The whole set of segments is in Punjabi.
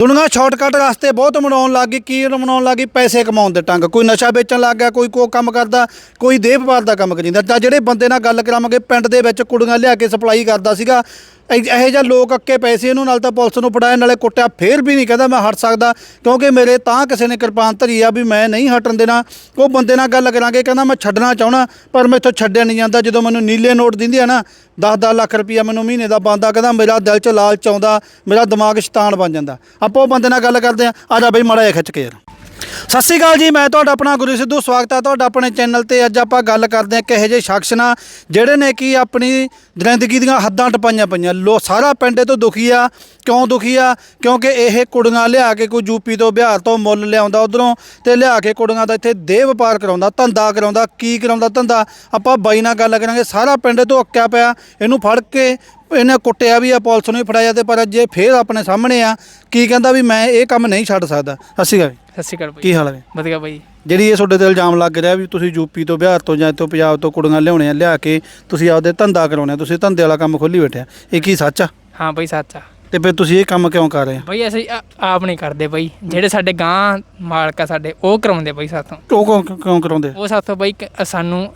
ਦੁਨੀਆ ਸ਼ਾਰਟਕਟ ਰਸਤੇ ਬਹੁਤ ਮਨਾਉਣ ਲੱਗ ਗਈ, ਕੀ ਮਨਾਉਣ ਲੱਗ ਗਈ? ਪੈਸੇ ਕਮਾਉਣ ਦੇ ਟੰਗ। ਕੋਈ ਨਸ਼ਾ ਵੇਚਣ ਲੱਗ ਗਿਆ, ਕੋਈ ਕੋ ਕੰਮ ਕਰਦਾ, ਕੋਈ ਦੇਹ ਦਾ ਕੰਮ ਕਰੀਂਦਾ। ਤਾਂ ਜਿਹੜੇ ਬੰਦੇ ਨਾਲ ਗੱਲ ਕਰਾਵਾਂਗੇ ਪਿੰਡ ਦੇ ਵਿੱਚ ਕੁੜੀਆਂ ਲਿਆ ਕੇ ਸਪਲਾਈ ਕਰਦਾ ਸੀਗਾ ਇਹੋ ਜਿਹਾ ਲੋਕ ਅੱਕੇ ਪੈਸੇ ਇਹਨੂੰ ਨਾਲ ਤਾਂ ਪੁਲਿਸ ਨੂੰ ਫੜਾਇਆ, ਨਾਲੇ ਕੁੱਟਿਆ। ਫੇਰ ਵੀ ਨਹੀਂ ਕਹਿੰਦਾ ਮੈਂ ਹਟ ਸਕਦਾ, ਕਿਉਂਕਿ ਮੇਰੇ ਤਾਂ ਕਿਸੇ ਨੇ ਕਿਰਪਾਨ ਧਰੀ ਆ ਵੀ ਮੈਂ ਨਹੀਂ ਹਟਣ ਦੇਣਾ। ਉਹ ਬੰਦੇ ਨਾਲ ਗੱਲ ਕਰਾਂਗੇ, ਕਹਿੰਦਾ ਮੈਂ ਛੱਡਣਾ ਚਾਹਣਾ ਪਰ ਮੈਥੋਂ ਛੱਡਿਆ ਨਹੀਂ ਜਾਂਦਾ। ਜਦੋਂ ਮੈਨੂੰ ਨੀਲੇ ਨੋਟ ਦਿੰਦੀ ਆ ਨਾ 10-10 ਲੱਖ ਰੁਪਈਆ ਮੈਨੂੰ ਮਹੀਨੇ ਦਾ ਬੰਦਾ ਕਹਿੰਦਾ ਮੇਰਾ ਦਿਲ 'ਚ ਲਾਲਚ ਆਉਂਦਾ, ਮੇਰਾ ਦਿਮਾਗ ਸ਼ੈਤਾਨ ਬਣ ਜਾਂਦਾ। ਆਪਾਂ ਉਹ ਬੰਦੇ ਨਾਲ ਗੱਲ ਕਰਦੇ ਆ। ਆ ਜਾ ਬਈ, ਮਾੜਾ ਜਿਹਾ ਖਿੱਚ ਕੇ ਯਾਰ। ਸਤਿ ਸ਼੍ਰੀ ਅਕਾਲ ਜੀ, ਮੈਂ ਤੁਹਾਡਾ ਆਪਣਾ ਗੁਰੂ ਸਿੱਧੂ, ਸਵਾਗਤ ਹੈ ਤੁਹਾਡਾ ਆਪਣੇ ਚੈਨਲ ਤੇ। ਅੱਜ ਆਪਾਂ ਗੱਲ ਕਰਦੇ ਹਾਂ ਕਿਹੋ ਜਿਹੇ ਸ਼ਖਸ ਨਾਲ ਜਿਹੜੇ ਨੇ ਕਿ ਆਪਣੀ ਜ਼ਿੰਦਗੀ ਦੀਆਂ ਹੱਦਾਂ ਟਪਾਈਆਂ ਪਈਆਂ। ਲੋ, ਸਾਰਾ ਪਿੰਡ ਤੋਂ ਦੁਖੀ ਆ। ਕਿਉਂ ਦੁਖੀ ਆ? ਕਿਉਂਕਿ ਇਹ ਕੁੜੀਆਂ ਲਿਆ ਕੇ ਕੋਈ ਯੂਪੀ ਤੋਂ, ਬਿਹਾਰ ਤੋਂ ਮੁੱਲ ਲਿਆਉਂਦਾ ਉਧਰੋਂ ਤੇ ਲਿਆ ਕੇ ਕੁੜੀਆਂ ਦਾ ਇੱਥੇ ਦੇਹ ਵਪਾਰ ਕਰਾਉਂਦਾ, ਧੰਦਾ ਕਰਾਉਂਦਾ, ਕੀ ਕਰਾਉਂਦਾ ਧੰਦਾ। ਆਪਾਂ ਬਾਈ ਨਾਲ ਗੱਲ ਕਰਾਂਗੇ, ਸਾਰਾ ਪਿੰਡ ਤੋਂ ਅੱਕਿਆ ਪਿਆ, ਇਹਨੂੰ ਫੜ ਕੇ ਇਹਨੇ ਕੁੱਟਿਆ ਵੀ ਆ, ਪੁਲਿਸ ਨੂੰ ਵੀ ਫੜਾਇਆ ਤੇ ਪਰ ਅੱਜ ਇਹ ਫੇਰ ਆਪਣੇ ਸਾਹਮਣੇ ਆ। ਕੀ ਕਹਿੰਦਾ ਵੀ ਮੈਂ ਇਹ ਕੰਮ ਨਹੀਂ ਛੱਡ ਸਕਦਾ। ਅਸੀਂ ਗਾ ਸਤਿ ਸ਼੍ਰੀ ਅਕਾਲ ਬਾਈ। ਕੀ ਹਾਲ ਹੈ ਵਧੀਆ ਬਾਈ। ਜਿਹੜੀ ਇਹ ਤੁਹਾਡੇ ਤੇ ਇਲਜ਼ਾਮ ਲੱਗ ਰਿਹਾ ਵੀ ਤੁਸੀਂ ਯੂਪੀ ਤੋਂ ਬਿਹਾਰ ਤੋਂ ਜਾਂ ਇੱਥੋਂ ਪੰਜਾਬ ਤੋਂ ਕੁੜੀਆਂ ਲਿਆਉਣੇ ਆ ਲਿਆ ਕੇ ਤੁਸੀਂ ਆਪਦੇ ਧੰਦਾ ਕਰਾਉਣੇ ਆ ਤੁਸੀਂ ਧੰਦੇ ਵਾਲਾ ਕੰਮ ਖੋਲੀ ਬੈਠੇ ਆ। ਇਹ ਕੀ ਸੱਚ ਆ? ਹਾਂ ਬਾਈ ਸੱਚ ਆ। ਤੇ ਫਿਰ ਤੁਸੀਂ ਇਹ ਕੰਮ ਕਿਉਂ ਕਰ ਰਹੇ ਆ? ਬਾਈ ਅਸੀਂ ਆ- ਆਪ ਨਹੀਂ ਕਰਦੇ ਬਾਈ। ਜਿਹੜੇ ਸਾਡੇ ਗਾਂ ਮਾਲਕ ਆ ਸਾਡੇ ਉਹ ਕਰਾਉਂਦੇ ਬਾਈ ਸਾਥੋਂ। ਉਹ ਕਿਉਂ ਕਿਉਂ ਕਰਾਉਂਦੇ ਉਹ ਸਾਥੋਂ ਬਾਈ ਕ- ਸਾਨੂੰ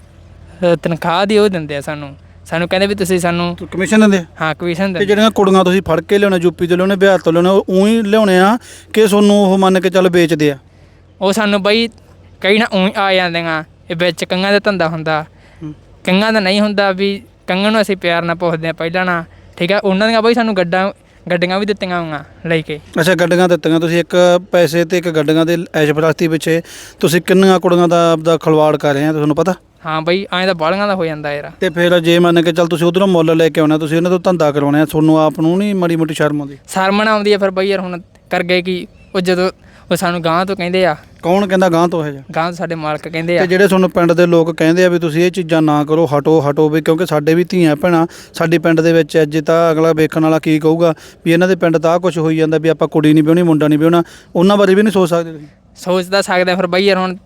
ਅ, ਤਨਖਾਹ ਦੀ ਉਹ ਦਿੰਦੇ ਆ ਸਾਨੂੰ। ਸਾਨੂੰ ਕਹਿੰਦੇ ਵੀ ਤੁਸੀਂ ਸਾਨੂੰ ਕਮਿਸ਼ਨ ਦਿੰਦੇ ਆ? ਹਾਂ ਕਮਿਸ਼ਨ ਤੇ ਦੇ ਜਿਹੜੀਆਂ ਕੁੜੀਆਂ ਤੁਸੀਂ ਫੜ ਕੇ ਲਿਆਉਣੇ ਯੂਪੀ ਤੋਂ ਲਿਆਉਣੇ ਬਿਹਾਰ ਤੋਂ ਲਿਆਉਣੇ ਉਹ ਉਹੀ ਲਿਆਉਣੇ ਆ ਕਿ ਤੁਹਾਨੂੰ ਉਹ ਮੰਨ ਕੇ ਚੱਲ ਵੇਚਦੇ ਆ ਉਹ ਸਾਨੂੰ ਬਾਈ ਕਈ ਨਾ ਊਂ ਆ ਜਾਂਦੀਆਂ ਇਹ ਵਿੱਚ ਕੰਗਾਂ ਦਾ ਧੰਦਾ ਹੁੰਦਾ। ਕੰਗਾਂ ਦਾ ਨਹੀਂ ਹੁੰਦਾ ਵੀ ਕੰਗਾਂ ਨੂੰ ਅਸੀਂ ਪਿਆਰ ਨਾਲ ਪੁੱਛਦੇ ਆ ਪਹਿਲਾਂ ਨਾ ਠੀਕ ਆ ਉਹਨਾਂ ਦੀਆਂ ਬਾਈ ਸਾਨੂੰ ਗੱਡਾਂ ਗੱਡੀਆਂ ਵੀ ਦਿੱਤੀਆਂ ਹੋਈਆਂ ਲੈ ਕੇ। ਅੱਛਾ ਗੱਡੀਆਂ ਦਿੱਤੀਆਂ। ਤੁਸੀਂ ਇੱਕ ਪੈਸੇ ਤੇ ਇੱਕ ਗੱਡੀਆਂ ਦੇ ਐਸ਼ਪ੍ਰਸਤੀ ਪਿੱਛੇ ਤੁਸੀਂ ਕਿੰਨੀਆਂ ਕੁੜੀਆਂ ਦਾ ਆਪਦਾ ਖਲਵਾੜ ਕਰ ਰਹੇ ਆ ਤੁਹਾਨੂੰ ਪਤਾ? ਹਾਂ ਬਾਈ ਐਂ ਤਾਂ ਬਾਲੀਆਂ ਦਾ ਹੋ ਜਾਂਦਾ ਯਾਰ। ਤੇ ਫਿਰ ਜੇ ਮੰਨ ਕੇ ਚੱਲ ਤੁਸੀਂ ਉਧਰੋਂ ਮੁੱਲ ਲੈ ਕੇ ਆਉਣਾ ਤੁਸੀਂ ਉਹਨਾਂ ਤੋਂ ਧੰਦਾ ਕਰਾਉਣਾ ਆ ਤੁਹਾਨੂੰ ਆਪ ਨੂੰ ਨਹੀਂ ਮਾੜੀ ਮੋਟੀ ਸ਼ਰਮ ਆਉਂਦੀ? ਸ਼ਰਮਣ ਆਉਂਦੀ ਆ ਫਿਰ ਬਈ ਯਾਰ ਹੁਣ ਕਰ ਗਏ ਕਿ? ਉਹ ਜਦੋਂ ਉਹ ਸਾਨੂੰ ਗਾਂ ਤੋਂ ਕਹਿੰਦੇ ਆ। ਕੌਣ ਕਹਿੰਦਾ ਗਾਂ ਤੋਂ ਇਹ ਜਾ ਗਾਂ ਤੋਂ ਸਾਡੇ ਮਾਲਕ ਕਹਿੰਦੇ ਆ। ਤੇ ਜਿਹੜੇ ਤੁਹਾਨੂੰ ਪਿੰਡ ਦੇ ਲੋਕ ਕਹਿੰਦੇ ਆ ਵੀ ਤੁਸੀਂ ਇਹ ਚੀਜ਼ਾਂ ਨਾ ਕਰੋ ਹਟੋ ਹਟੋ ਵੀ ਕਿਉਂਕਿ ਸਾਡੇ ਵੀ ਧੀਆਂ ਭੈਣਾਂ ਸਾਡੀ ਪਿੰਡ ਦੇ ਵਿੱਚ ਅੱਜ ਤਾਂ ਅਗਲਾ ਵੇਖਣ ਵਾਲਾ ਕੀ ਕਹੂਗਾ ਵੀ ਇਹਨਾਂ ਦੇ ਪਿੰਡ ਤਾਂ ਆਹ ਕੁਝ ਹੋਈ ਜਾਂਦਾ ਵੀ ਆਪਾਂ ਕੁੜੀ ਨਹੀਂ ਵਿਆਹਣੀ ਮੁੰਡਾ ਨਹੀਂ ਵਿਆਹਣਾ ਉਹਨਾਂ ਬਾਰੇ ਵੀ ਨਹੀਂ ਸੋਚ ਸਕਦੇ ਤੁਸੀਂ? ਸੋਚਦਾ ਸਕਦਾ ਫਿਰ ਬਈ ਯਾਰ ਹੁਣ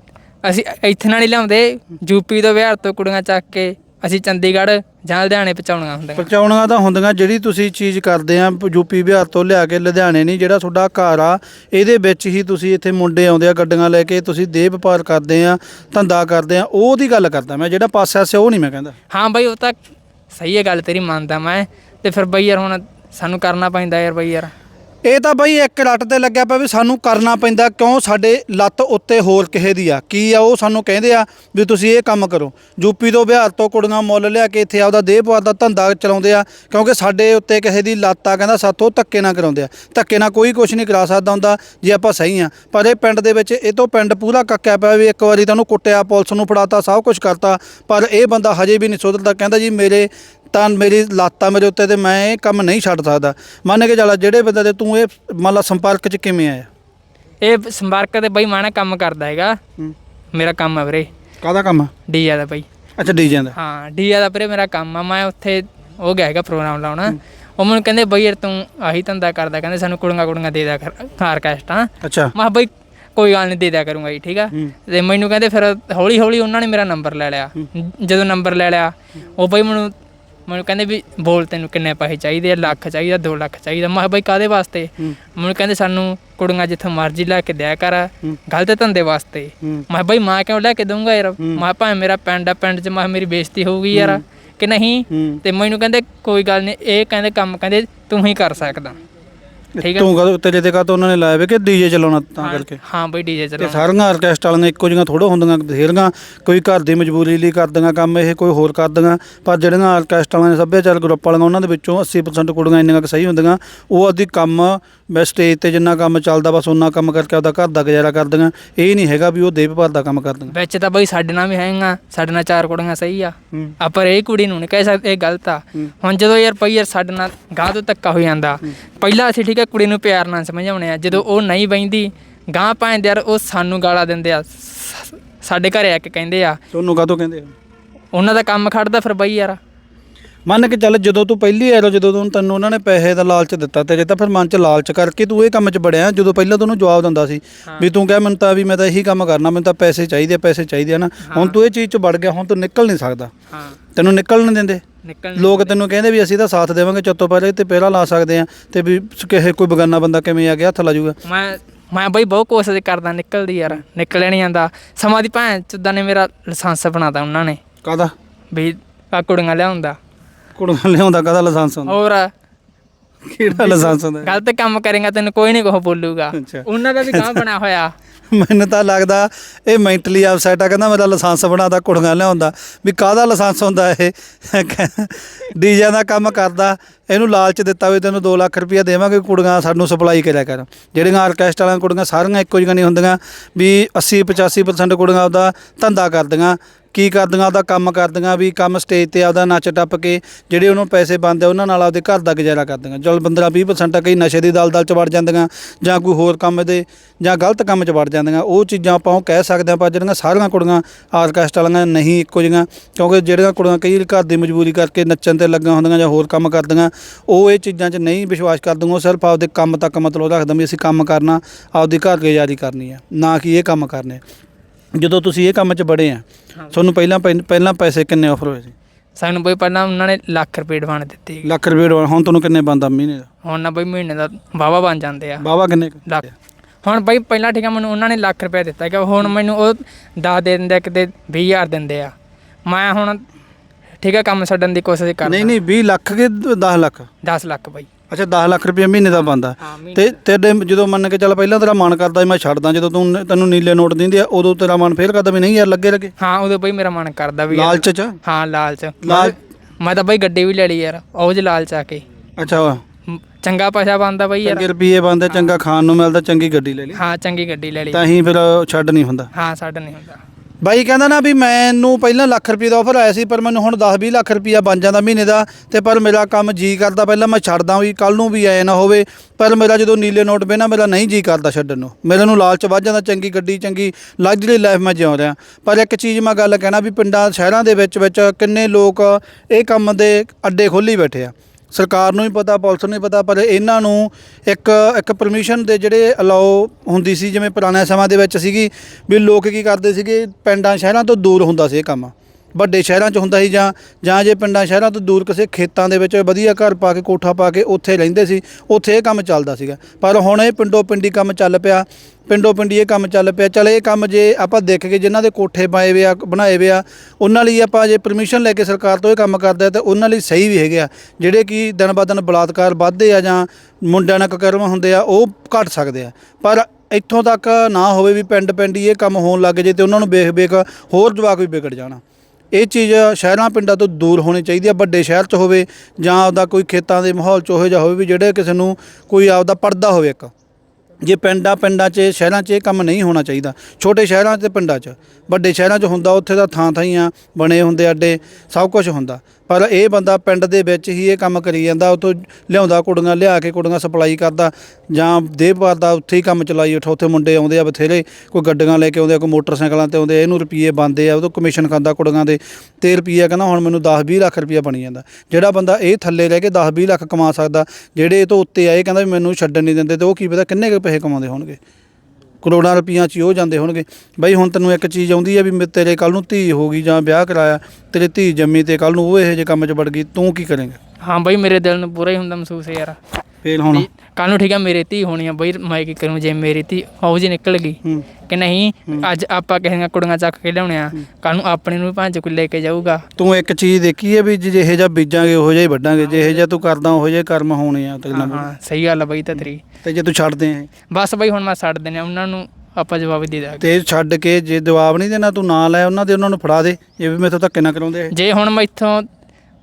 ਅਸੀਂ ਇੱਥੇ ਨਾਲ ਹੀ ਲਿਆਉਂਦੇ ਯੂਪੀ ਤੋਂ ਬਿਹਾਰ ਤੋਂ ਕੁੜੀਆਂ ਚੱਕ ਕੇ ਅਸੀਂ ਚੰਡੀਗੜ੍ਹ ਜਾਂ ਲੁਧਿਆਣੇ ਪਹੁੰਚਾਉਣੀਆਂ ਹੁੰਦੀਆਂ। ਪਹੁੰਚਾਉਣੀਆਂ ਤਾਂ ਹੁੰਦੀਆਂ ਜਿਹੜੀ ਤੁਸੀਂ ਚੀਜ਼ ਕਰਦੇ ਆ ਯੂਪੀ ਬਿਹਾਰ ਤੋਂ ਲਿਆ ਕੇ ਲੁਧਿਆਣੇ ਨਹੀਂ ਜਿਹੜਾ ਤੁਹਾਡਾ ਘਰ ਆ ਇਹਦੇ ਵਿੱਚ ਹੀ ਤੁਸੀਂ ਇੱਥੇ ਮੁੰਡੇ ਆਉਂਦੇ ਆ ਗੱਡੀਆਂ ਲੈ ਕੇ ਤੁਸੀਂ ਦੇਹ ਵਪਾਰ ਕਰਦੇ ਆ ਧੰਦਾ ਕਰਦੇ ਆ ਉਹਦੀ ਗੱਲ ਕਰਦਾ ਮੈਂ ਜਿਹੜਾ ਪਾਸਾ ਸੇ ਉਹ ਨਹੀਂ ਮੈਂ ਕਹਿੰਦਾ। ਹਾਂ ਬਈ ਉਹ ਤਾਂ ਸਹੀ ਹੈ ਗੱਲ ਤੇਰੀ ਮੰਨਦਾ ਮੈਂ। ਤੇ ਫਿਰ ਬਈ ਯਾਰ ਹੁਣ ਸਾਨੂੰ ਕਰਨਾ ਪੈਂਦਾ ਯਾਰ ਬਈ ਯਾਰ। ਇਹ ਤਾਂ ਬਈ ਇੱਕ ਰੱਟ ਤੇ ਲੱਗਿਆ ਪਿਆ ਵੀ ਸਾਨੂੰ ਕਰਨਾ ਪੈਂਦਾ ਕਿਉਂ ਸਾਡੇ ਲੱਤ ਉੱਤੇ ਹੋਰ ਕਿਸੇ ਦੀ ਆ? ਕੀ ਆ ਉਹ ਸਾਨੂੰ ਕਹਿੰਦੇ ਆ ਵੀ ਤੁਸੀਂ ਇਹ ਕੰਮ ਕਰੋ। ਯੂਪੀ ਤੋਂ ਬਿਹਾਰ ਤੋਂ ਕੁੜੀਆਂ ਮੁੱਲ ਲਿਆ ਕੇ ਇੱਥੇ ਆਪਦਾ ਦੇਹ ਪਵਾਰ ਦਾ ਧੰਦਾ ਚਲਾਉਂਦੇ ਆ, ਕਿਉਂਕਿ ਸਾਡੇ ਉੱਤੇ ਕਿਸੇ ਦੀ ਲੱਤ ਆ, ਕਹਿੰਦਾ ਸਾਥੋਂ ਧੱਕੇ ਨਾ ਕਰਾਉਂਦੇ ਆ। ਧੱਕੇ ਨਾਲ ਕੋਈ ਕੁਝ ਨਹੀਂ ਕਰਾ ਸਕਦਾ ਹੁੰਦਾ, ਜੇ ਆਪਾਂ ਸਹੀ ਆ। ਪਰ ਇਹ ਪਿੰਡ ਦੇ ਵਿੱਚ, ਇਹ ਤੋਂ ਪਿੰਡ ਪੂਰਾ ਕੱਕਿਆ ਪਿਆ ਵੀ ਇੱਕ ਵਾਰੀ ਤਾਂ ਉਹਨੂੰ ਕੁੱਟਿਆ, ਪੁਲਿਸ ਨੂੰ ਫੜਾਤਾ, ਸਭ ਕੁਝ ਕਰਤਾ, ਪਰ ਇਹ ਬੰਦਾ ਹਜੇ ਵੀ ਨਹੀਂ ਸੁਧਰਦਾ, ਕਹਿੰਦਾ ਜੀ ਮੇਰੇ ਤਾਂ ਮੇਰੀ ਲੱਤ ਆ ਮੇਰੇ ਉੱਤੇ ਤੇ ਮੈਂ ਇਹ ਕੰਮ ਨਹੀਂ ਛੱਡ ਸਕਦਾ। ਮੰਨ ਕੇ ਚੱਲ ਜਿਹੜੇ ਬੰਦੇ ਦੇ ਤੂੰ ਇਹ ਮੰਨ ਲਾ ਸੰਪਰਕ 'ਚ ਕਿਵੇਂ ਆਇਆ? ਇਹ ਸੰਪਰਕ ਤੇ ਬਈ ਮਾਣਾ ਕੰਮ ਕਰਦਾ ਹੈਗਾ। ਮੇਰਾ ਕੰਮ ਹੈ ਵੀਰੇ। ਕਾਹਦਾ ਕੰਮ? ਆ ਡੀਆ ਦਾ ਬਈ। ਅੱਛਾ ਡੀਜੇ ਦਾ। ਹਾਂ ਡੀਆ ਦਾ ਵੀਰੇ ਮੇਰਾ ਕੰਮ ਆ। ਮੈਂ ਉੱਥੇ ਉਹ ਗਿਆ ਹੈਗਾ ਪ੍ਰੋਗਰਾਮ ਲਾਉਣਾ। ਉਹ ਮੈਨੂੰ ਕਹਿੰਦੇ ਬਈ ਯਾਰ ਤੂੰ ਆਹੀ ਧੰਦਾ ਕਰਦਾ ਕਹਿੰਦੇ ਸਾਨੂੰ ਕੁੜੀਆਂ ਕੁੜੀਆਂ ਦੇ ਦਿਆ ਕਰ ਆਰਕੈਸਟਰਾ ਅੱਛਾ। ਮੈਂ ਬਈ ਕੋਈ ਗੱਲ ਨਹੀਂ ਦੇ ਦਿਆ ਕਰੂੰਗਾ ਜੀ ਠੀਕ ਆ। ਤੇ ਮੈਨੂੰ ਕਹਿੰਦੇ ਫਿਰ ਹੌਲੀ ਹੌਲੀ ਉਹਨਾਂ ਨੇ ਮੇਰਾ ਨੰਬਰ ਲੈ ਲਿਆ। ਜਦੋਂ ਨੰਬਰ ਲੈ ਲਿਆ ਉਹ ਬਈ ਮੈਨੂੰ ਮੈਨੂੰ ਕਹਿੰਦੇ ਵੀ ਬੋਲ ਤੈਨੂੰ ਕਿੰਨੇ ਪੈਸੇ ਚਾਹੀਦੇ ਆ ਲੱਖ ਚਾਹੀਦਾ 2 ਲੱਖ ਚਾਹੀਦਾ। ਮੈਂ ਕਿਹਾ ਬਈ ਕਾਦੇ ਵਾਸਤੇ। ਮੈਨੂੰ ਕਹਿੰਦੇ ਸਾਨੂੰ ਕੁੜੀਆਂ ਜਿੱਥੋਂ ਮਰਜ਼ੀ ਲੈ ਕੇ ਦਿਆ ਕਰ ਗਲਤ ਧੰਦੇ ਵਾਸਤੇ। ਮੈਂ ਕਿਹਾ ਬਈ ਮੈਂ ਕਿਉਂ ਲੈ ਕੇ ਦਊਂਗਾ ਯਾਰ? ਮੈਂ ਭਾਵੇਂ ਮੇਰਾ ਪਿੰਡ ਆ ਪਿੰਡ 'ਚ ਮੈਂ ਮੇਰੀ ਬੇਇੱਜ਼ਤੀ ਹੋਊਗੀ ਯਾਰ। ਕਿ ਨਹੀਂ? ਤੇ ਮੈਨੂੰ ਕਹਿੰਦੇ ਕੋਈ ਗੱਲ ਨਹੀਂ ਇਹ ਕਹਿੰਦੇ ਕੰਮ ਕਹਿੰਦੇ ਤੂੰ ਹੀ ਕਰ ਸਕਦਾ। ਠੀਕ ਹੈ। ਤੂੰ ਕਦੋਂ ਤੇਰੇ ਤੇ ਕਾਹਤੋਂ ਉਹਨਾਂ ਨੇ ਲਾਇਆ ਵੇ ਕਿ ਡੀਜੇ ਚਲਾਉਣਾ ਤਾਂ ਕਰਕੇ? ਹਾਂ ਬਈ ਡੀਜੇ ਤੇ ਚਲਾਉਣਾ। ਸਾਰੀਆਂ ਆਰਕੈਸਟਰਾ ਵਾਲੀਆਂ ਇੱਕੋ ਜਿਹੀਆਂ ਥੋੜਾ ਹੁੰਦੀਆਂ ਬਥੇਰੀਆਂ ਕੋਈ ਘਰ ਦੀ ਮਜਬੂਰੀ ਲਈ ਕਰਦੀਆਂ ਕੰਮ ਇਹ ਕੋਈ ਹੋਰ ਕਰਦੀਆਂ ਪਰ ਜਿਹੜੀਆਂ ਆਰਕੈਸਟਰਾ ਵਾਲੀਆਂ ਸੱਭਿਆਚਾਰ ਗਰੁੱਪ ਵਾਲੀਆਂ ਉਹਨਾਂ ਦੇ ਵਿੱਚੋਂ 80% ਕੁੜੀਆਂ ਇੰਨੀਆਂ ਕੁ ਸਹੀ ਹੁੰਦੀਆਂ ਉਹ ਅੱਧੀ ਕੰਮ ਮੈਂ ਸਟੇਜ ਤੇ ਜਿੰਨਾ ਕੰਮ ਚੱਲਦਾ ਬਸ ਉਹਨਾਂ ਕੰਮ ਕਰਕੇ ਆਪਦਾ ਘਰ ਦਾ ਗੁਜ਼ਾਰਾ ਕਰਦੀਆਂ ਇਹ ਨਹੀਂ ਹੈਗਾ ਵੀ ਉਹ ਦੇਵ ਭਾਰ ਦਾ ਕੰਮ ਕਰਦੀਆਂ। ਵਿੱਚ ਤਾਂ ਬਈ ਸਾਡੇ ਨਾਲ ਵੀ ਹੈਗਾ ਸਾਡੇ ਨਾਲ ਚਾਰ ਕੁੜੀਆਂ ਸਹੀ ਆ। ਹੂੰ। ਆਪਾਂ ਇਹ ਕੁੜੀ ਨੂੰ ਨਹੀਂ ਕਹਿ ਸਕਦੇ ਇਹ ਗਲਤ ਆ। ਹੁਣ ਜਦੋਂ ਯਾਰ ਪਈ ਯਾਰ ਸਾਡੇ ਨਾਲ ਗਾਂ ਤੋਂ ਧੱਕਾ ਹੋ ਜਾਂਦਾ ਪਹਿਲਾਂ ਅਸੀਂ ਠੀਕ ਹੈ ਕੁੜੀ ਨੂੰ ਪਿਆਰ ਨਾਲ ਸਮਝਾਉਣੇ ਆ। ਜਦੋਂ ਉਹ ਨਹੀਂ ਬੈਂਦੀ ਗਾਂ ਪਾਉਂਦੇ ਯਾਰ ਉਹ ਸਾਨੂੰ ਗਾਲਾਂ ਦਿੰਦੇ ਆ। ਸ- ਸਾਡੇ ਘਰੇ ਆ ਕੇ ਕਹਿੰਦੇ ਆ। ਤੁਹਾਨੂੰ ਕਾਹਤੋਂ ਕਹਿੰਦੇ ਆ? ਉਹਨਾਂ ਦਾ ਕੰਮ ਖੜਦਾ ਫਿਰ ਬਈ ਯਾਰ। ਮੰਨ ਕੇ ਚੱਲ ਜਦੋਂ ਤੂੰ ਪਹਿਲੀ ਵਾਰ ਜਦੋਂ ਤੂੰ ਤੈਨੂੰ ਉਹਨਾਂ ਨੇ ਪੈਸੇ ਦਾ ਲਾਲਚ ਦਿੱਤਾ ਤੇ ਜੇ ਤਾਂ ਫਿਰ ਮਨ 'ਚ ਲਾਲਚ ਕਰਕੇ ਤੂੰ ਇਹ ਕੰਮ 'ਚ ਬੜਿਆ ਜਦੋਂ ਪਹਿਲਾਂ ਤੈਨੂੰ ਜਵਾਬ ਦਿੰਦਾ ਸੀ ਵੀ ਤੂੰ ਕਹਿ ਮੈਨੂੰ ਤਾਂ ਵੀ ਮੈਂ ਤਾਂ ਇਹੀ ਕੰਮ ਕਰਨਾ ਮੈਨੂੰ ਤਾਂ ਪੈਸੇ ਚਾਹੀਦੇ ਆ, ਪੈਸੇ ਚਾਹੀਦੇ ਆ ਨਾ। ਹੁਣ ਤੂੰ ਇਹ ਚੀਜ਼ 'ਚ ਵੜ ਗਿਆ ਹੁਣ ਤੂੰ ਨਿਕਲ ਨਹੀਂ ਸਕਦਾ। ਹਾਂ। ਤੈਨੂੰ ਨਿਕਲ ਨਹੀਂ ਦਿੰਦੇ। ਨਿਕਲ ਲੋਕ ਤੈਨੂੰ ਕਹਿੰਦੇ ਵੀ ਅਸੀਂ ਤਾਂ ਸਾਥ ਦੇਵਾਂਗੇ ਚੱਤੋ ਪਹਿਲੇ ਤੇ ਪਹਿਰਾ ਲਾ ਸਕਦੇ ਆ ਤੇ ਵੀ ਕਿਸੇ ਕੋਈ ਬਗਾਨਾ ਬੰਦਾ ਕਿਵੇਂ ਆ ਗਿਆ ਹੱਥ ਲਾ ਜੂਗਾ। ਮੈਂ ਮੈਂ ਬਈ ਬਹੁਤ ਕੋਸ਼ਿਸ਼ ਕਰਦਾ ਨਿਕਲਦੀ ਯਾਰ ਨਿਕਲਿਆ ਨਹੀਂ ਜਾਂਦਾ। ਸਮਾਂ ਦੀ ਭੈਣ ਚੁੱਦਾ ਨੇ ਮੇਰਾ ਲਾਇਸੈਂਸ ਬਣਾਤਾ ਉਹਨਾਂ ਨੇ। ਕਾਦਾ ਵੀ ਆ ਕੁੜੀਆਂ ਲਿਆਉਂਦਾ। ਕੁੜੀਆਂ ਲਿਆਉਂਦਾ ਕਾਦਾ ਲਾਇਸੈਂਸ ਹੁੰਦਾ? ਹੋਰ ਕਿਹੜਾ ਲਾਇਸੈਂਸ ਹੁੰਦਾ? ਗਲਤ ਕੰਮ ਕਰੇਗਾ ਤੈਨੂੰ ਕੋਈ ਨਹੀਂ ਕੁਛ ਬੋਲੂਗਾ। ਉਹਨਾਂ ਦਾ ਵੀ ਗਾਂ ਬਣਿਆ ਹੋਇਆ। ਮੈਨੂੰ ਤਾਂ ਲੱਗਦਾ ਇਹ ਮੈਂਟਲੀ ਅਪਸੈਟ ਆ। ਕਹਿੰਦਾ ਮੇਰਾ ਲਾਇਸੈਂਸ ਬਣਾਦਾ ਕੁੜੀਆਂ ਲਿਆਉਂਦਾ। ਵੀ ਕਾਹਦਾ ਲਾਇਸੈਂਸ ਹੁੰਦਾ ਇਹ? ਡੀਜੇ ਦਾ ਕੰਮ ਕਰਦਾ, ਇਹਨੂੰ ਲਾਲਚ ਦਿੱਤਾ ਵੀ ਤੈਨੂੰ 2 ਲੱਖ ਰੁਪਇਆ ਦੇਵਾਂਗੇ, ਕੁੜੀਆਂ ਸਾਨੂੰ ਸਪਲਾਈ ਕਰਿਆ ਕਰ। ਜਿਹੜੀਆਂ ਆਰਕੈਸਟਰਾ ਵਾਲੀਆਂ ਕੁੜੀਆਂ ਸਾਰੀਆਂ ਇੱਕੋ ਜਿਹੀਆਂ ਨਹੀਂ ਹੁੰਦੀਆਂ, ਵੀ 80 85% ਕੁੜੀਆਂ ਆਪਦਾ ਧੰਦਾ ਕਰਦੀਆਂ। ਕੀ ਕਰਦੀਆਂ, ਆਪਦਾ ਕੰਮ ਕਰਦੀਆਂ, ਵੀ ਕੰਮ ਸਟੇਜ ਤੇ ਆਪਦਾ ਨੱਚ ਟੱਪ ਕੇ ਜਿਹੜੇ ਉਹਨੂੰ ਪੈਸੇ ਬਣਦੇ ਉਹਨਾਂ ਨਾਲ ਆਪਦੇ ਘਰ ਦਾ ਗੁਜ਼ਾਰਾ ਕਰਦੀਆਂ। ਚਲ 15 20% ਕਈ ਨਸ਼ੇ ਦੀ ਦਲਦਲ ਚ ਵੜ ਜਾਂਦੀਆਂ, ਜਾਂ ਕੋਈ ਹੋਰ ਕੰਮ ਦੇ, ਜਾਂ ਗਲਤ ਕੰਮ ਚ ਵੜ ਜਾਂਦੀਆਂ। ਉਹ ਚੀਜ਼ਾਂ ਆਪਾਂ ਉਹ ਕਹਿ ਸਕਦੇ ਹਾਂ, ਪਰ ਜਿਹੜੀਆਂ ਸਾਰੀਆਂ ਕੁੜੀਆਂ ਆਰਕੈਸਟ ਵਾਲੀਆਂ ਨਹੀਂ ਇੱਕੋ ਜਿਹੀਆਂ, ਕਿਉਂਕਿ ਜਿਹੜੀਆਂ ਕੁੜੀਆਂ ਕਈ ਘਰ ਦੀ ਮਜਬੂਰੀ ਕਰਕੇ ਨੱਚਣ ਤੇ ਲੱਗੀਆਂ ਹੁੰਦੀਆਂ ਜਾਂ ਹੋਰ ਕੰਮ ਕਰਦੀਆਂ, ਉਹ ਇਹ ਚੀਜ਼ਾਂ 'ਚ ਨਹੀਂ ਵਿਸ਼ਵਾਸ ਕਰਦੀਆਂ। ਉਹ ਸਿਰਫ ਆਪਦੇ ਕੰਮ ਤੱਕ ਮਤਲਬ ਰੱਖਦਾ ਵੀ ਅਸੀਂ ਕੰਮ ਕਰਨਾ, ਆਪਦੀ ਘਰ ਗੁਜ਼ਾਰੀ ਕਰਨੀ ਆ, ਨਾ ਕਿ ਇਹ ਕੰਮ ਕਰਨੇ। ਜਦੋਂ ਤੁਸੀਂ ਇਹ ਕੰਮ 'ਚ ਬੜੇ ਆ ਤੁਹਾਨੂੰ ਪਹਿਲਾਂ ਪਹਿ- ਪਹਿਲਾਂ ਪੈਸੇ ਕਿੰਨੇ ਆਫਰ ਹੋਏ ਸੀ? ਸਾਨੂੰ ਬਈ ਪਹਿਲਾਂ ਉਹਨਾਂ ਨੇ ਲੱਖ ਰੁਪਏ ਐਡਵਾਂਸ ਦਿੱਤੀ ਲੱਖ ਰੁਪਏ ਹੁਣ ਤੁਹਾਨੂੰ ਕਿੰਨੇ ਬੰਦਾ ਮਹੀਨੇ ਦਾ? ਹੁਣ ਨਾ ਬਈ ਮਹੀਨੇ ਦਾ ਵਾਵਾ ਬਣ ਜਾਂਦੇ ਆ। ਬਾਵਾ ਕਿੰਨੇ ਕੁ? ਲੱਖ। ਹੁਣ ਬਈ ਪਹਿਲਾਂ ਠੀਕ ਆ ਮੈਨੂੰ ਉਹਨਾਂ ਨੇ ਲੱਖ ਰੁਪਏ ਦਿੱਤਾ ਕਿ ਹੁਣ ਮੈਨੂੰ ਉਹ 10 ਦੇ ਦਿੰਦੇ ਆ, ਕਿਤੇ 20000 ਦਿੰਦੇ ਆ। ਮੈਂ ਹੁਣ ਠੀਕ ਆ ਕੰਮ ਛੱਡਣ ਦੀ ਕੋਸ਼ਿਸ਼ ਕਰਦਾ। ਨਹੀਂ ਨਹੀਂ 20 ਲੱਖ ਕਿ 10 ਲੱਖ? 10 ਲੱਖ ਬਈ। ਅੱਛਾ 10 ਲੱਖ ਰੁਪਏ ਮਹੀਨੇ ਦਾ ਬੰਦਾ ਹਾਂ ਮਹੀਨੇ ਤੇ ਤੇਰੇ ਜਦੋਂ ਮੰਨ ਕੇ ਚੱਲ ਪਹਿਲਾਂ ਤੇਰਾ ਮਨ ਕਰਦਾ ਮੈਂ ਛੱਡਦਾ ਜਦੋਂ ਤੂੰ ਤੈਨੂੰ ਨੀਲੇ ਨੋਟ ਦਿੰਦੇ ਆ ਉਦੋਂ ਤੇਰਾ ਮਨ ਫੇਰ ਕਰਦਾ ਵੀ ਨਹੀਂ ਯਾਰ ਲੱਗੇ ਲੱਗੇ ਹਾਂ ਉਦੋਂ ਬਈ ਮੇਰਾ ਮਨ ਕਰਦਾ ਵੀ ਯਾਰ- ਲਾਲਚ ਚ? ਹਾਂ ਲਾਲਚ। ਲਾਲ- ਮੈਂ ਤਾਂ ਬਈ ਗੱਡੀ ਵੀ ਲੈ ਲਈ ਯਾਰ ਉਹ ਜ ਲਾਲਚ ਆ ਕੇ। ਅੱਛਾ। ਵਾ ਮ- ਚੰਗਾ ਪੈਸਾ ਬਣਦਾ ਬਈ ਯਾਰ। ਚੰਗੇ ਰੁਪਏ ਬੰਦੇ ਚੰਗਾ ਖਾਣ ਨੂੰ ਮਿਲਦਾ ਚੰਗੀ ਗੱਡੀ ਲੈ ਲਈ। ਹਾਂ ਚੰਗੀ ਗੱਡੀ ਲੈ ਲਈ। ਤਾਂ ਹੀ ਫਿਰ ਛੱਡ ਨਹੀਂ ਹੁੰਦਾ। ਹਾਂ ਸਾਡਾ ਨਹੀਂ ਹੁੰਦਾ। ਬਾਈ ਕਹਿੰਦਾ ਨਾ ਵੀ ਮੈਨੂੰ ਪਹਿਲਾਂ ਲੱਖ ਰੁਪਏ ਦਾ ਆਫਰ ਆਇਆ ਸੀ, ਪਰ ਮੈਨੂੰ ਹੁਣ 10-20 ਲੱਖ ਰੁਪਇਆ ਬਣ ਜਾਂਦਾ ਮਹੀਨੇ ਦਾ, ਤੇ ਪਰ ਮੇਰਾ ਕੰਮ ਜੀ ਕਰਦਾ ਪਹਿਲਾਂ ਮੈਂ ਛੱਡਦਾ ਵੀ ਕੱਲ ਨੂੰ ਵੀ ਆਏ ਨਾ ਹੋਵੇ, ਪਰ ਮੇਰਾ ਜਦੋਂ ਨੀਲੇ ਨੋਟ ਬੇ ਮੇਰਾ ਨਹੀਂ ਜੀ ਕਰਦਾ ਛੱਡਣ ਨੂੰ। ਮੇਰੇ ਨੂੰ ਲਾਲਚ ਵੱਧ ਜਾਂਦਾ, ਚੰਗੀ ਗੱਡੀ, ਚੰਗੀ ਲਗਜ਼ਰੀ ਲਾਈਫ ਮੈਂ ਜਿਉ ਰਿਹਾ। ਪਰ ਇੱਕ ਚੀਜ਼ ਮੈਂ ਗੱਲ ਕਹਿਣਾ ਵੀ ਪਿੰਡਾਂ, ਸ਼ਹਿਰਾਂ ਦੇ ਵਿੱਚ ਵਿੱਚ ਕਿੰਨੇ ਲੋਕ ਇਹ ਕੰਮ ਦੇ ਅੱਡੇ ਖੋਲੀ ਬੈਠੇ ਆ। ਸਰਕਾਰ ਨੂੰ ਵੀ ਪਤਾ, ਪੁਲਿਸ ਨੂੰ ਵੀ ਪਤਾ, ਪਰ ਇਹਨਾਂ ਨੂੰ ਇੱਕ ਇੱਕ ਪਰਮਿਸ਼ਨ ਦੇ ਜਿਹੜੇ ਅਲਾਓ ਹੁੰਦੀ ਸੀ, ਜਿਵੇਂ ਪੁਰਾਣੇ ਸਮਾਂ ਦੇ ਵਿੱਚ ਸੀਗੀ ਵੀ ਲੋਕ ਕੀ ਕਰਦੇ ਸੀਗੇ, ਪਿੰਡਾਂ, ਸ਼ਹਿਰਾਂ ਤੋਂ ਦੂਰ ਹੁੰਦਾ ਸੀ ਇਹ ਕੰਮ। ਵੱਡੇ ਸ਼ਹਿਰਾਂ 'ਚ ਹੁੰਦਾ ਸੀ ਜਾਂ ਜਾਂ ਜੇ ਪਿੰਡਾਂ ਸ਼ਹਿਰਾਂ ਤੋਂ ਦੂਰ ਕਿਸੇ ਖੇਤਾਂ ਦੇ ਵਿੱਚ ਵਧੀਆ ਘਰ ਪਾ ਕੇ, ਕੋਠਾ ਪਾ ਕੇ ਉੱਥੇ ਰਹਿੰਦੇ ਸੀ, ਉੱਥੇ ਇਹ ਕੰਮ ਚੱਲਦਾ ਸੀਗਾ। ਪਰ ਹੁਣ ਇਹ ਪਿੰਡੋ ਪਿੰਡੀ ਕੰਮ ਚੱਲ ਪਿਆ, ਪਿੰਡੋ ਪਿੰਡੀ ਇਹ ਕੰਮ ਚੱਲ ਪਿਆ। ਚਲ ਇਹ ਕੰਮ ਜੇ ਆਪਾਂ ਦੇਖ ਕੇ ਜਿਨ੍ਹਾਂ ਦੇ ਕੋਠੇ ਪਾਏ ਵੇ ਆ, ਬਣਾਏ ਵੇ ਆ, ਉਹਨਾਂ ਲਈ ਆਪਾਂ ਜੇ ਪਰਮਿਸ਼ਨ ਲੈ ਕੇ ਸਰਕਾਰ ਤੋਂ ਇਹ ਕੰਮ ਕਰਦੇ ਤਾਂ ਉਹਨਾਂ ਲਈ ਸਹੀ ਵੀ ਹੈਗੇ ਆ। ਜਿਹੜੇ ਕਿ ਦਿਨ ਬਾ ਦਿਨ ਬਲਾਤਕਾਰ ਵੱਧਦੇ ਆ ਜਾਂ ਮੁੰਡਿਆਂ ਨਾਲ ਕਰਮ ਹੁੰਦੇ ਆ, ਉਹ ਘਟ ਸਕਦੇ ਆ। ਪਰ ਇੱਥੋਂ ਤੱਕ ਨਾ ਹੋਵੇ ਵੀ ਪਿੰਡ ਪਿੰਡੀ ਇਹ ਕੰਮ ਹੋਣ ਲੱਗ ਜੇ ਤੇ ਉਹਨਾਂ ਨੂੰ ਵੇਖ ਵੇਖ ਹੋਰ ਜਵਾਕ ਵੀ ਵਿਗੜ ਜਾਣਾ। ਇਹ ਚੀਜ਼ ਸ਼ਹਿਰਾਂ ਪਿੰਡਾਂ ਤੋਂ ਦੂਰ ਹੋਣੀ ਚਾਹੀਦੀ ਹੈ ਵੱਡੇ ਸ਼ਹਿਰ 'ਚ ਹੋਵੇ ਜਾਂ ਆਪਦਾ ਕੋਈ ਖੇਤਾਂ ਦੇ ਮਾਹੌਲ 'ਚ ਉਹੋ ਜਾਂ ਹੋਵੇ ਵੀ ਜਿਹੜੇ ਕਿਸੇ ਨੂੰ ਕੋਈ ਆਪਦਾ ਪਰਦਾ ਹੋਵੇ ਇੱਕ। ਜੇ ਪਿੰਡਾਂ ਪਿੰਡਾਂ 'ਚ, ਸ਼ਹਿਰਾਂ 'ਚ ਇਹ ਕੰਮ ਨਹੀਂ ਹੋਣਾ ਚਾਹੀਦਾ, ਛੋਟੇ ਸ਼ਹਿਰਾਂ 'ਚ ਤੇ ਪਿੰਡਾਂ 'ਚ। ਵੱਡੇ ਸ਼ਹਿਰਾਂ 'ਚ ਹੁੰਦਾ, ਉੱਥੇ ਦਾ ਥਾਂ ਥਾਈਆਂ ਬਣੇ ਹੁੰਦੇ ਅੱਡੇ, ਸਭ ਕੁਝ ਹੁੰਦਾ। ਪਰ ਇਹ ਬੰਦਾ ਪਿੰਡ ਦੇ ਵਿੱਚ ਹੀ ਇਹ ਕੰਮ ਕਰੀ ਜਾਂਦਾ ਉਤੋਂ ਲਿਆਉਂਦਾ ਕੁੜੀਆਂ, ਲਿਆ ਕੇ ਕੁੜੀਆਂ ਸਪਲਾਈ ਕਰਦਾ, ਜਾਂ ਦੇਹਪਾਰ ਦਾ ਉੱਥੇ ਹੀ ਕੰਮ ਚਲਾਈ ਉੱਠ, ਉੱਥੇ ਮੁੰਡੇ ਆਉਂਦੇ ਆ ਬਥੇਰੇ, ਕੋਈ ਗੱਡੀਆਂ ਲੈ ਕੇ ਆਉਂਦੇ ਆ, ਕੋਈ ਮੋਟਰਸਾਈਕਲਾਂ ਤੇ ਆਉਂਦੇ ਆ, ਇਹਨੂੰ ਰੁਪਈਏ ਬੰਦੇ ਆ ਉਹ ਤੋਂ ਕਮਿਸ਼ਨ ਖਾਂਦਾ ਕੁੜੀਆਂ ਦੇ, ਤੇ ਰੁਪਈਆ ਕਹਿੰਦਾ ਹੁਣ ਮੈਨੂੰ 10 20 ਲੱਖ ਰੁਪਈਆ ਬਣੀ ਜਾਂਦਾ। ਜਿਹੜਾ ਬੰਦਾ ਇਹ ਥੱਲੇ ਰਹਿ ਕੇ 10 20 ਲੱਖ ਕਮਾ ਸਕਦਾ, ਜਿਹੜੇ ਇਹ ਤੋਂ ਉੱਤੇ ਆਏ ਕਹਿੰਦਾ ਵੀ ਮੈਨੂੰ ਛੱਡਣ ਨਹੀਂ ਦਿੰਦੇ, ਤੇ ਉਹ ਕੀ ਪਤਾ ਕਿੰਨੇ ਕੁ ਪੈਸੇ ਕਮਾਉਂਦੇ ਹੋਣਗੇ। ਕਰੋੜਾਂ ਰੁਪਈਆ 'ਚ ਹੀ ਉਹ ਜਾਂਦੇ ਹੋਣਗੇ। ਬਈ ਹੁਣ ਤੈਨੂੰ ਇੱਕ ਚੀਜ਼ ਆਉਂਦੀ ਹੈ ਵੀ ਤੇਰੇ ਕੱਲ ਨੂੰ ਧੀ ਹੋ ਗਈ ਜਾਂ ਵਿਆਹ ਕਰਾਇਆ, ਤੇਰੇ ਧੀ ਜੰਮੀ ਤੇ ਕੱਲ ਨੂੰ ਉਹ ਇਹੋ ਜਿਹੇ ਕੰਮ 'ਚ ਵੜ ਗਈ, ਤੂੰ ਕੀ ਕਰੇਂਗਾ? ਹਾਂ ਬਈ ਮੇਰੇ ਦਿਲ ਨੂੰ ਪੂਰਾ ਹੀ ਹੁੰਦਾ ਮਹਿਸੂਸ ਯਾਰ। ਫੇਲ ਹੁਣ। ਕੱਲ ਨੂੰ ਠੀਕ ਆ ਮੇਰੀ ਧੀ ਹੋਣੀ ਆ ਬਈ ਮੈਂ ਕੀ ਕਰੂੰ ਜੇ ਮੇਰੀ ਧੀ ਉਹ ਜੀ ਨਿਕਲ ਗਈ ਹੂੰ। ਕਿ ਨਹੀਂ ਅੱਜ ਆਪਾਂ ਕਿਸੇ ਦੀਆਂ ਕੁੜੀਆਂ ਚੱਕ ਕੇ ਲਿਆਉਣੇ ਆ ਕੱਲ ਨੂੰ ਆਪਣੇ ਨੂੰ ਭਾਂਜ ਕੋਈ ਲੈ ਕੇ ਜਾਊਗਾ। ਤੂੰ ਇੱਕ ਚੀਜ਼ ਦੇਖੀ ਹੈ ਵੀ ਜਿਹੇ ਜਿਹਾ ਬੀਜਾਂਗੇ ਉਹੋ ਜਿਹਾ ਹੀ ਵੱਢਾਂਗੇ ਜਿਹੇ ਜਿਹਾ ਤੂੰ ਕਰਦਾ ਉਹੋ ਜਿਹੇ ਕਰਮ ਹੋਣੇ ਆ ਤੇਰੇ ਨਾਲ। ਹਾਂ ਸਹੀ ਗੱਲ ਆ ਬਈ ਤਾਂ ਤੇਰੀ। ਤੇ ਜੇ ਤੂੰ ਛੱਡਦੇ ਆ। ਬਸ ਬਈ ਹੁਣ ਮੈਂ ਛੱਡ ਆ ਉਹਨਾਂ ਨੂੰ ਆਪਾਂ ਜਵਾਬ ਦੇ ਦਾਂਗੇ। ਤੇ ਛੱਡ ਕੇ ਜੇ ਜਵਾਬ ਨਹੀਂ ਦੇਣਾ ਤੂੰ ਨਾ ਲੈ ਉਹਨਾਂ ਦੇ ਉਹਨਾਂ ਨੂੰ ਫੜਾ ਦੇ। ਇਹ ਵੀ ਮੈਥੋਂ ਧੱਕੇ ਨਾ ਕਰਾਉਂਦੇ ਜੇ ਹੁਣ ਮੈਂ ਇੱਥੋਂ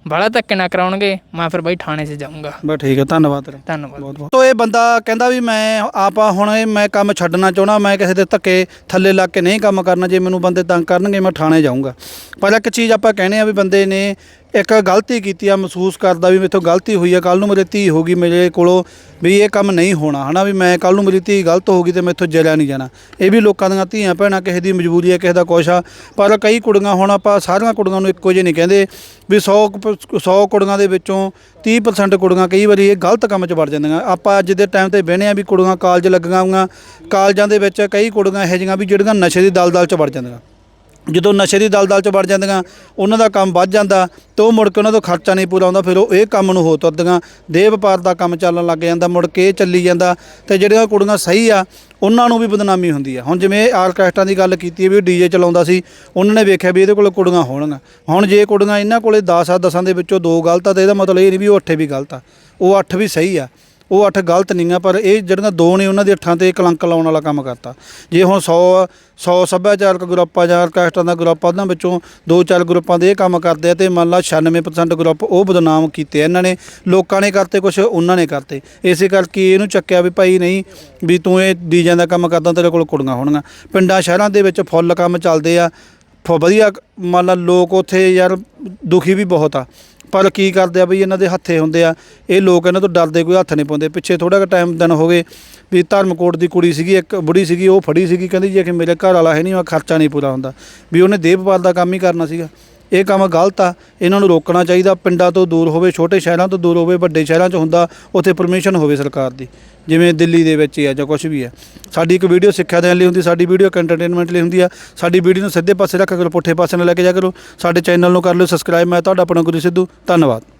ਬੜਾ ਧੱਕੇ ਨਾ ਕਰਾਉਣਗੇ ਮੈਂ ਫਿਰ ਬਈ ਥਾਣੇ 'ਚ ਜਾਊਂਗਾ। ਬਸ ਠੀਕ ਹੈ ਧੰਨਵਾਦ ਤੇਰਾ। ਧੰਨਵਾਦ। ਬਹੁਤ ਬਹੁਤ। ਤੋ ਇਹ ਬੰਦਾ ਕਹਿੰਦਾ ਵੀ ਮੈਂ ਆਪਾ ਹੁਣ ਇਹ ਮੈਂ ਕੰਮ ਛੱਡਣਾ ਚਾਹਣਾ ਮੈਂ ਕਿਸੇ ਦੇ ਧੱਕੇ ਥੱਲੇ ਲੱਗ ਕੇ ਨਹੀਂ ਕੰਮ ਕਰਨਾ ਜੇ ਮੈਨੂੰ ਬੰਦੇ ਤੰਗ ਕਰਨਗੇ ਮੈਂ ਥਾਣੇ ਜਾਊਂਗਾ। ਪਰ ਇੱਕ ਚੀਜ਼ ਆਪਾਂ ਕਹਿੰਦੇ ਆ ਵੀ ਬੰਦੇ ਨੇ ਇੱਕ ਗਲਤੀ ਕੀਤੀ ਆ, ਮਹਿਸੂਸ ਕਰਦਾ ਵੀ ਮੇਥੋਂ ਗਲਤੀ ਹੋਈ ਆ ਕੱਲ ਨੂੰ ਮੇਰੇ ਧੀ ਹੋਗੀ ਮੇਰੇ ਕੋਲੋਂ ਵੀ ਇਹ ਕੰਮ ਨਹੀਂ ਹੋਣਾ, ਹਨਾ ਵੀ ਮੈਂ ਕੱਲ ਨੂੰ ਮੇਰੀ ਧੀ ਗਲਤ ਹੋਗੀ ਤੇ ਮੈਥੋਂ ਜਲਿਆ ਨਹੀਂ ਜਾਣਾ। ਇਹ ਵੀ ਲੋਕਾਂ ਦੀਆਂ ਧੀਆਂ ਭੈਣਾਂ ਕਿਸੇ ਦੀ ਮਜਬੂਰੀ ਆ, ਕਿਸੇ ਦਾ ਕੁਛ ਆ, ਪਰ ਕਈ ਕੁੜੀਆਂ ਹੁਣ ਆਪਾਂ ਸਾਰੀਆਂ ਕੁੜੀਆਂ ਨੂੰ ਇੱਕੋ ਜਿਹੇ ਨਹੀਂ ਕਹਿੰਦੇ ਵੀ 100 100 ਕੁੜੀਆਂ ਦੇ ਵਿੱਚੋਂ 30% ਕੁੜੀਆਂ ਕਈ ਵਾਰੀ ਇਹ ਗਲਤ ਕੰਮ 'ਚ ਵੜ ਜਾਂਦੀਆਂ। ਆਪਾਂ ਅੱਜ ਦੇ ਟਾਈਮ ਤੇ ਬਹਿਨੇ ਆ ਵੀ ਕੁੜੀਆਂ ਕਾਲਜ ਲੱਗੀਆਂ ਹੋਈਆਂ, ਕਾਲਜਾਂ ਦੇ ਵਿੱਚ ਕਈ ਕੁੜੀਆਂ ਇਹੋ ਜਿਹੀਆਂ ਵੀ ਜਿਹੜੀਆਂ ਨਸ਼ੇ ਦੀ ਦਲਦਲ 'ਚ ਵੜ ਜਾਂਦੀਆਂ। ਜਦੋਂ ਨਸ਼ੇ ਦੀ ਦਲਦਲ 'ਚ ਵੜ ਜਾਂਦੀਆਂ, ਉਹਨਾਂ ਦਾ ਕੰਮ ਵੱਧ ਜਾਂਦਾ ਤੇ ਉਹ ਮੁੜ ਕੇ ਉਹਨਾਂ ਤੋਂ ਖਰਚਾ ਨਹੀਂ ਪੂਰਾ ਹੁੰਦਾ, ਫਿਰ ਉਹ ਇਹ ਕੰਮ ਨੂੰ ਹੋ ਤੁਰਦੀਆਂ। ਦੇਹ ਵਪਾਰ ਦਾ ਕੰਮ ਚੱਲਣ ਲੱਗ ਜਾਂਦਾ, ਮੁੜ ਕੇ ਇਹ ਚੱਲੀ ਜਾਂਦਾ ਤੇ ਜਿਹੜੀਆਂ ਕੁੜੀਆਂ ਸਹੀ ਆ, ਉਹਨਾਂ ਨੂੰ ਵੀ ਬਦਨਾਮੀ ਹੁੰਦੀ ਆ। ਹੁਣ ਜਿਵੇਂ ਆਰਕੈਸਟਰਾਂ ਦੀ ਗੱਲ ਕੀਤੀ ਵੀ ਡੀਜੇ ਚਲਾਉਂਦਾ ਸੀ, ਉਹਨਾਂ ਨੇ ਵੇਖਿਆ ਵੀ ਇਹਦੇ ਕੋਲ ਕੁੜੀਆਂ ਹੋਣਗੀਆਂ। ਹੁਣ ਜੇ ਕੁੜੀਆਂ ਇਹਨਾਂ ਕੋਲੇ 10 ਆ 10 ਦੇ ਵਿੱਚੋਂ ਦੋ ਗਲਤ ਆ ਤੇ ਇਹਦਾ ਮਤਲਬ ਇਹ ਨਹੀਂ ਵੀ ਉਹ ਅੱਠੇ ਵੀ ਗਲਤ ਆ, ਉਹ ਅੱਠ ਵੀ ਸਹੀ ਆ। ਉਹ ਅੱਠ ਗਲਤ ਨਹੀਂ ਆ, ਪਰ ਇਹ ਜਿਹੜੀਆਂ ਦੋ ਨੇ ਉਹਨਾਂ ਦੇ ਅੱਠਾਂ ਤੇ ਕਲੰਕ ਲਾਉਣ ਵਾਲਾ ਕੰਮ ਕਰਤਾ। ਜੇ ਹੁਣ 100 100 ਸੱਭਿਆਚਾਰਕ ਗਰੁੱਪ ਆ ਜਾਂ ਆਰਕੈਸਟਰਾ ਦਾ ਗਰੁੱਪ ਆ, ਉਹਨਾਂ ਵਿੱਚੋਂ ਦੋ ਚਾਰ ਗਰੁੱਪਾਂ ਦੇ ਇਹ ਕੰਮ ਕਰਦੇ ਆ ਤੇ ਮੰਨ ਲਾ 96% ਗਰੁੱਪ ਉਹ ਬਦਨਾਮ ਕੀਤੇ ਇਹਨਾਂ ਨੇ, ਲੋਕਾਂ ਨੇ ਕਰਤੇ ਕੁਝ ਉਹਨਾਂ ਨੇ ਕਰਤੇ। ਇਸੇ ਕਰਕੇ ਇਹਨੂੰ ਚੱਕਿਆ ਵੀ ਭਾਈ ਨਹੀਂ, ਵੀ ਤੂੰ ਇਹ ਡੀਜਿਆਂ ਦਾ ਕੰਮ ਕਰਦਾ, ਤੇਰੇ ਕੋਲ ਕੁੜੀਆਂ ਹੋਣਗੀਆਂ। ਪਿੰਡਾਂ ਸ਼ਹਿਰਾਂ ਦੇ ਵਿੱਚ ਫੁੱਲ ਕੰਮ ਚੱਲਦੇ ਆ ਫ- ਵਧੀਆ, ਮੰਨ ਲਾ ਲੋਕ ਉੱਥੇ ਯਾਰ ਦੁਖੀ ਵੀ ਬਹੁਤ ਆ। ਪਰ ਕੀ ਕਰਦੇ ਆ ਬਈ, ਇਹਨਾਂ ਦੇ ਹੱਥੇ ਹੁੰਦੇ ਆ। ਇਹ ਲੋਕ ਇਹਨਾਂ ਤੋਂ ਡਰਦੇ, ਕੋਈ ਹੱਥ ਨਹੀਂ ਪਾਉਂਦੇ। ਪਿੱਛੇ ਥੋੜਾ ਜਿਹਾ ਟਾਈਮ ਦਿਨ ਹੋ ਗਏ ਵੀ ਧਰਮਕੋਟ ਦੀ ਕੁੜੀ ਸੀਗੀ, ਇੱਕ ਬੁੜੀ ਸੀਗੀ, ਉਹ ਫੜੀ ਸੀਗੀ। ਕਹਿੰਦੀ ਜੇ ਕਿ ਮੇਰੇ ਘਰ ਵਾਲਾ ਹੈ ਨਹੀਂ, ਉਹ ਖਰਚਾ ਨਹੀਂ ਪੂਰਾ ਹੁੰਦਾ। ਵੀ ਉਹਨੇ ਦੇਵਪਾਲ ਦਾ ਕੰਮ ਹੀ ਕਰਨਾ ਸੀਗਾ। ਇਹ ਕੰਮ ਗਲਤ ਆ। ਇਹਨਾਂ ਨੂੰ ਰੋਕਣਾ ਚਾਹੀਦਾ। ਪਿੰਡਾਂ ਤੋਂ ਦੂਰ ਹੋਵੇ, ਛੋਟੇ ਸ਼ਹਿਰਾਂ ਤੋਂ ਦੂਰ ਹੋਵੇ, ਵੱਡੇ ਸ਼ਹਿਰਾਂ 'ਚ ਹੁੰਦਾ, ਉੱਥੇ ਪਰਮਿਸ਼ਨ ਹੋਵੇ ਸਰਕਾਰ ਦੀ। ਜਿਵੇਂ ਦਿੱਲੀ ਦੇ ਵਿੱਚ ਹੈ ਜਾਂ ਕੁਝ ਵੀ ਹੈ ਸਾਡੀ ਇੱਕ ਵੀਡੀਓ ਸਿੱਖਿਆ ਦੇਣ ਲਈ ਹੁੰਦੀ, ਸਾਡੀ ਵੀਡੀਓ ਇੱਕ ਐਂਟਰਟੇਨਮੈਂਟ ਲਈ ਹੁੰਦੀ ਆ। ਸਾਡੀ ਵੀਡੀਓ ਨੂੰ ਸਿੱਧੇ ਪਾਸੇ ਰੱਖ ਕਰੋ, ਪੁੱਠੇ ਪਾਸੇ ਨਾਲ ਲੈ ਕੇ ਜਾ ਕਰੋ। ਸਾਡੇ ਚੈਨਲ ਨੂੰ ਕਰ ਲਓ ਸਬਸਕ੍ਰਾਈਬ ਮੈਂ ਤੁਹਾਡਾ ਆਪਣਾ ਗੁਰੂ ਸਿੱਧੂ। ਧੰਨਵਾਦ।